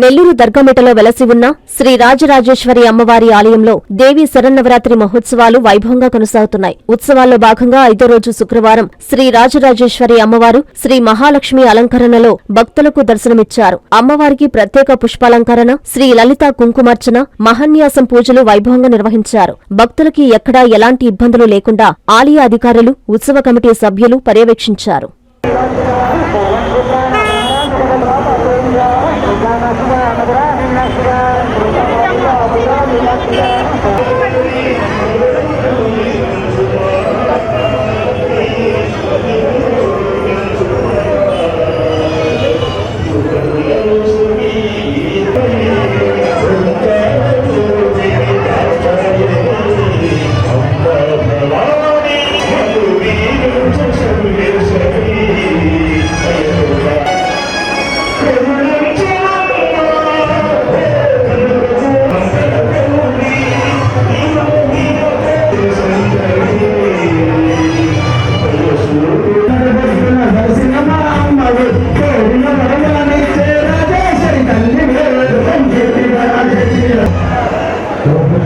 నెల్లూరు దర్గమిటలో వెలసి ఉన్న శ్రీ రాజరాజేశ్వరి అమ్మవారి ఆలయంలో దేవి శరన్నవరాత్రి మహోత్సవాలు వైభవంగా కొనసాగుతున్నాయి. ఉత్సవాల్లో భాగంగా ఐదో రోజు శుక్రవారం శ్రీ రాజరాజేశ్వరి అమ్మవారు శ్రీ మహాలక్ష్మి అలంకరణలో భక్తులకు దర్శనమిచ్చారు. అమ్మవారికి ప్రత్యేక పుష్పాలంకరణ శ్రీ లలిత కుంకుమార్చన మహాన్యాసం పూజలు వైభవంగా నిర్వహించారు. భక్తులకి ఎక్కడా ఎలాంటి ఇబ్బందులు లేకుండా ఆలయ అధికారులు ఉత్సవ కమిటీ సభ్యులు పర్యవేక్షించారు. Yeah.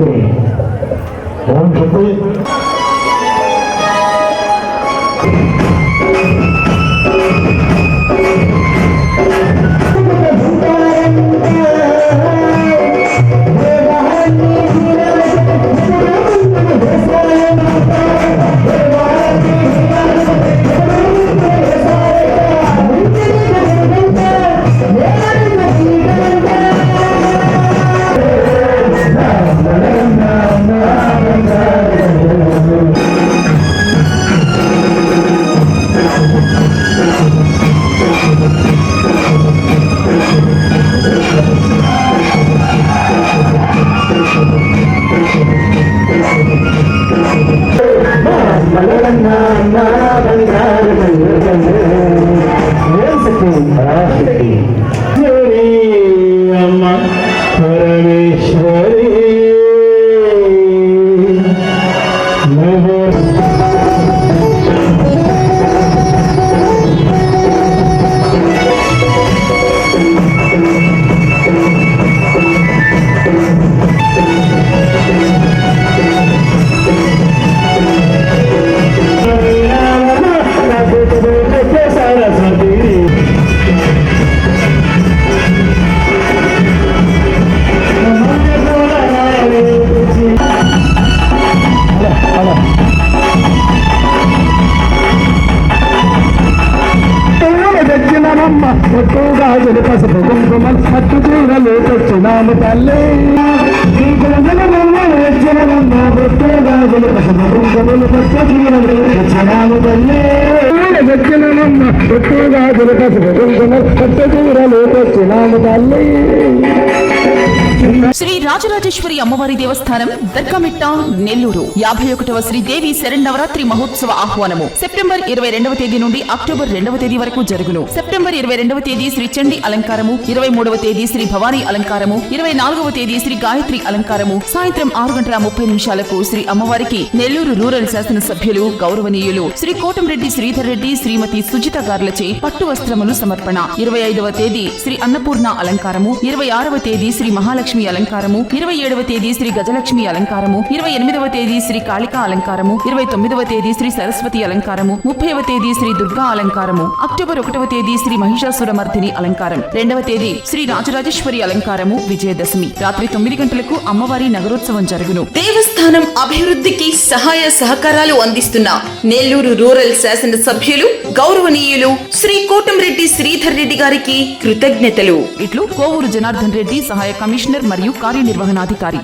করি। এবং সকলে పసుపు కుంకుమ పట్టు చీరలు తెచ్చినాము తల్లి పసుపు కుంకుమలు పట్టు చీరలు తెచ్చినాము తల్లి తెచ్చినమ్మ ఎక్కువగా పసుపు కుంకుమ పట్టు చీరలు తెచ్చినాము తల్లి శ్రీ రాజరాజేశ్వరి అమ్మవారి దేవస్థానం దర్గామిట్ట నెల్లూరు. యాభై ఒకటవ శ్రీదేవి శరణవరాత్రి మహోత్సవ ఆహ్వానము. సెప్టెంబర్ ఇరవై రెండవ తేదీ నుండి అక్టోబర్ రెండవ తేదీ వరకు జరుగును. సెప్టెంబర్ ఇరవై రెండవ తేదీ శ్రీ చండి అలంకారము ఇరవై మూడవ తేదీ శ్రీ భవానీ అలంకారము ఇరవై నాలుగవ తేదీ శ్రీ గాయత్రి అలంకారము. సాయంత్రం ఆరు గంటల ముప్పై నిమిషాలకు శ్రీ అమ్మవారికి నెల్లూరు రూరల్ శాసనసభ్యులు గౌరవనీయులు శ్రీ కోటంరెడ్డి శ్రీధర్ రెడ్డి శ్రీమతి సుజిత గార్లచే పట్టు వస్త్రములు సమర్పణ. ఇరవై ఐదవ తేదీ శ్రీ అన్నపూర్ణ అలంకారము ఇరవై ఆరవ తేదీ శ్రీ మహాలక్ష్మి అలంకారము. ఇరవై ఏడవ తేదీ శ్రీ గజలక్ష్మి అలంకారము. ఇరవై ఎనిమిదవ తేదీ శ్రీ కాళికా అలంకారము. ఇరవై తొమ్మిదవ తేదీ శ్రీ సరస్వతి అలంకారము. ముప్పైవ తేదీ శ్రీ దుర్గా అలంకారము. అక్టోబర్ ఒకటవ తేదీ శ్రీ మహిషాసురమర్దిని అలంకారం. రెండవ తేదీ శ్రీ రాజరాజేశ్వరి అలంకారము. విజయదశమి. రాత్రి తొమ్మిది గంటలకు అమ్మవారి నగరోత్సవం జరుగును. దేవస్థానం అభివృద్ధికి సహాయ సహకారాలు అందిస్తున్న నెల్లూరు రూరల్ శాసన సభ్యులు గౌరవనీయులు శ్రీ కోటంరెడ్డి శ్రీధర్ రెడ్డి గారికి కృతజ్ఞతలు. ఇట్లు కోవూరు జనార్దన్ రెడ్డి సహాయ కమిషనర్ మరియు కార్యనిర్వహణాధికారి.